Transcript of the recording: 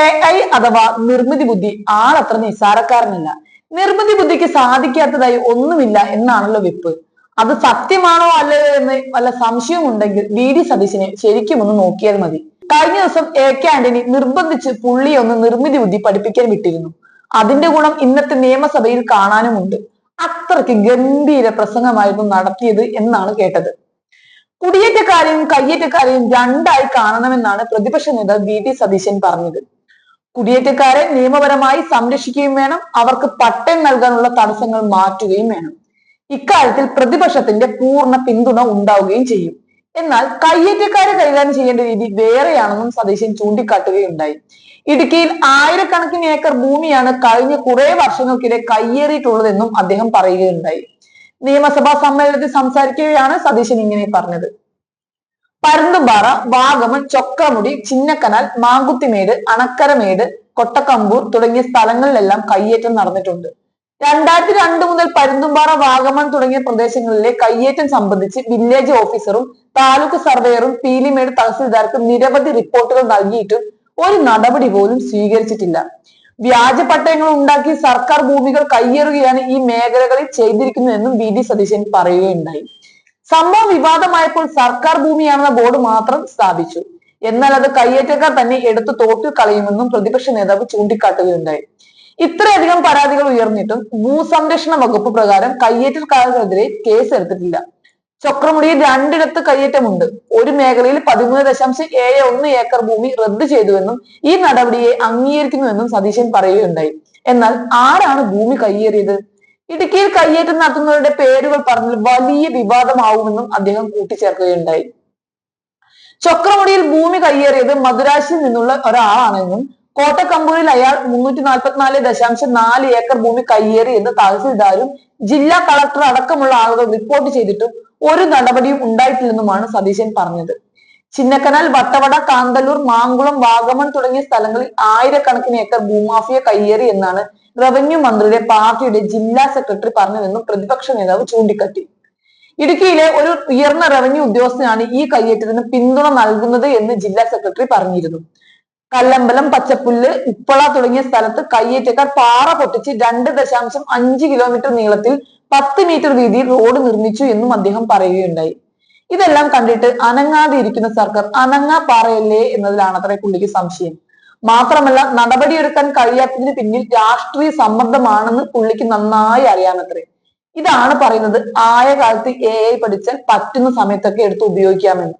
A I അഥവാ നിർമ്മിതി ബുദ്ധി ആളത്ര നിസ്സാരക്കാരനല്ല. നിർമ്മിതി ബുദ്ധിക്ക് സാധിക്കാത്തതായി ഒന്നുമില്ല എന്നാണല്ലോ വെപ്പ്. അത് സത്യമാണോ അല്ലയോ എന്ന് വല്ല സംശയം ഉണ്ടെങ്കിൽ വി ഡി സതീശനെ ശരിക്കും ഒന്ന് നോക്കിയാൽ മതി. കഴിഞ്ഞ ദിവസം എ കെ ആന്റണി നിർബന്ധിച്ച് പുള്ളിയെ ഒന്ന് നിർമ്മിതി ബുദ്ധി പഠിപ്പിക്കാൻ വിട്ടിരുന്നു. അതിന്റെ ഗുണം ഇന്നത്തെ നിയമസഭയിൽ കാണാനുമുണ്ട്. അത്രയ്ക്ക് ഗംഭീര പ്രസംഗമായിരുന്നു നടത്തിയത് എന്നാണ് കേട്ടത്. കുടിയേറ്റക്കാരെയും കയ്യേറ്റക്കാരെയും രണ്ടായി കാണണമെന്നാണ് പ്രതിപക്ഷ നേതാവ് വി ഡി സതീശൻ പറഞ്ഞത്. കുടിയേറ്റക്കാരെ നിയമപരമായി സംരക്ഷിക്കുകയും വേണം. അവർക്ക് പട്ടയം നൽകാനുള്ള തടസ്സങ്ങൾ മാറ്റുകയും വേണം. ഇക്കാര്യത്തിൽ പ്രതിപക്ഷത്തിന്റെ പൂർണ പിന്തുണ ഉണ്ടാവുകയും ചെയ്യും. എന്നാൽ കയ്യേറ്റക്കാരെ കൈകാര്യം ചെയ്യേണ്ട രീതി വേറെയാണെന്നും സതീശൻ ചൂണ്ടിക്കാട്ടുകയുണ്ടായി. ഇടുക്കിയിൽ ആയിരക്കണക്കിന് ഏക്കർ ഭൂമിയാണ് കഴിഞ്ഞ കുറെ വർഷങ്ങൾക്കിടെ കയ്യേറിയിട്ടുള്ളതെന്നും അദ്ദേഹം പറയുകയുണ്ടായി. നിയമസഭാ സമ്മേളനത്തിൽ സംസാരിക്കുകയാണ് സതീശൻ ഇങ്ങനെ പറഞ്ഞത്. പരുന്തുംപാറ വാഗമൺ ചൊക്രമുടി ചിന്നക്കനാൽ മാങ്കുത്തിമേട് അണക്കരമേട് കൊട്ടക്കമ്പൂർ തുടങ്ങിയ സ്ഥലങ്ങളിലെല്ലാം കയ്യേറ്റം നടന്നിട്ടുണ്ട്. രണ്ടായിരത്തി രണ്ട് മുതൽ പരുന്തുംപാറ വാഗമൺ തുടങ്ങിയ പ്രദേശങ്ങളിലെ കയ്യേറ്റം സംബന്ധിച്ച് വില്ലേജ് ഓഫീസറും താലൂക്ക് സർവേയറും പീലിമേട് തഹസിൽദാർക്കും നിരവധി റിപ്പോർട്ടുകൾ നൽകിയിട്ടും ഒരു നടപടി പോലും സ്വീകരിച്ചിട്ടില്ല. വ്യാജ പട്ടയങ്ങൾ ഉണ്ടാക്കി സർക്കാർ ഭൂമികൾ കയ്യേറുകയാണ് ഈ മേഖലകളിൽ ചെയ്തിരിക്കുന്നതെന്നും വി. ഡി. സതീശൻ പറയുകയുണ്ടായി. സംഭവം വിവാദമായപ്പോൾ സർക്കാർ ഭൂമിയാണെന്ന ബോർഡ് മാത്രം സ്ഥാപിച്ചു. എന്നാൽ അത് കയ്യേറ്റക്കാർ തന്നെ എടുത്ത് തോട്ടിൽ കളയുമെന്നും പ്രതിപക്ഷ നേതാവ് ചൂണ്ടിക്കാട്ടുകയുണ്ടായി. ഇത്രയധികം പരാതികൾ ഉയർന്നിട്ടും ഭൂസംരക്ഷണ വകുപ്പ് പ്രകാരം കയ്യേറ്റക്കാർക്കെതിരെ കേസ് എടുത്തിട്ടില്ല. ചക്രമുടിയിൽ രണ്ടിടത്ത് കയ്യേറ്റമുണ്ട്. ഒരു മേഖലയിൽ പതിമൂന്ന് ദശാംശം ഏഴ് ഒന്ന് ഏക്കർ ഭൂമി റദ്ദ് ചെയ്തുവെന്നും ഈ നടപടിയെ അംഗീകരിക്കുന്നുവെന്നും സതീശൻ പറയുകയുണ്ടായി. എന്നാൽ ആരാണ് ഭൂമി കയ്യേറിയത്? ഇടുക്കിയിൽ കയ്യേറ്റം നടത്തുന്നവരുടെ പേരുകൾ പറഞ്ഞാൽ വലിയ വിവാദമാവുമെന്നും അദ്ദേഹം കൂട്ടിച്ചേർക്കുകയുണ്ടായി. ചക്രമുടിയിൽ ഭൂമി കയ്യേറിയത് മദുരാശിയിൽ നിന്നുള്ള ഒരാളാണെന്നും കോട്ടക്കമ്പൂരിൽ അയാൾ മുന്നൂറ്റി നാൽപ്പത്തിനാല് ദശാംശം നാല് ഏക്കർ ഭൂമി കയ്യേറി എന്ന് തഹസിൽദാരും ജില്ലാ കളക്ടർ അടക്കമുള്ള ആളുകൾ റിപ്പോർട്ട് ചെയ്തിട്ടും ഒരു നടപടിയും ഉണ്ടായിട്ടില്ലെന്നുമാണ് സതീശൻ പറഞ്ഞത്. ചിന്നക്കനാൽ വട്ടവട കാന്തല്ലൂർ മാങ്കുളം വാഗമൺ തുടങ്ങിയ സ്ഥലങ്ങളിൽ ആയിരക്കണക്കിന് ഏക്കർ ഭൂമാഫിയ കയ്യേറി എന്നാണ് റവന്യൂ മന്ത്രിയുടെ പാർട്ടിയുടെ ജില്ലാ സെക്രട്ടറി പറഞ്ഞതെന്നും പ്രതിപക്ഷ നേതാവ് ചൂണ്ടിക്കാട്ടി. ഇടുക്കിയിലെ ഒരു ഉയർന്ന റവന്യൂ ഉദ്യോഗസ്ഥനാണ് ഈ കയ്യേറ്റത്തിന് പിന്തുണ നൽകുന്നത് എന്ന് ജില്ലാ സെക്രട്ടറി പറഞ്ഞിരുന്നു. കല്ലമ്പലം പച്ചപ്പുല്ല് ഉപ്പള തുടങ്ങിയ സ്ഥലത്ത് കയ്യേറ്റക്കാർ പാറ പൊട്ടിച്ച് രണ്ട് ദശാംശം അഞ്ച് കിലോമീറ്റർ നീളത്തിൽ പത്ത് മീറ്റർ വീതിയിൽ റോഡ് നിർമ്മിച്ചു എന്നും അദ്ദേഹം പറയുകയുണ്ടായി. ഇതെല്ലാം കണ്ടിട്ട് അനങ്ങാതെ ഇരിക്കുന്ന സർക്കാർ അനങ്ങാ പാറയല്ലേ എന്നതിലാണ് അത്ര പുള്ളിക്ക് സംശയം. മാത്രമല്ല നടപടിയെടുക്കാൻ കഴിയാത്തതിന് പിന്നിൽ രാഷ്ട്രീയ സമ്മർദ്ദമാണെന്ന് പുള്ളിക്ക് നന്നായി അറിയാമത്രേ. ഇതാണ് പറയുന്നത് ആയ കാലത്ത് എ ഐ പഠിച്ചാൽ പറ്റുന്ന സമയത്തൊക്കെ എടുത്ത് ഉപയോഗിക്കാമെന്ന്.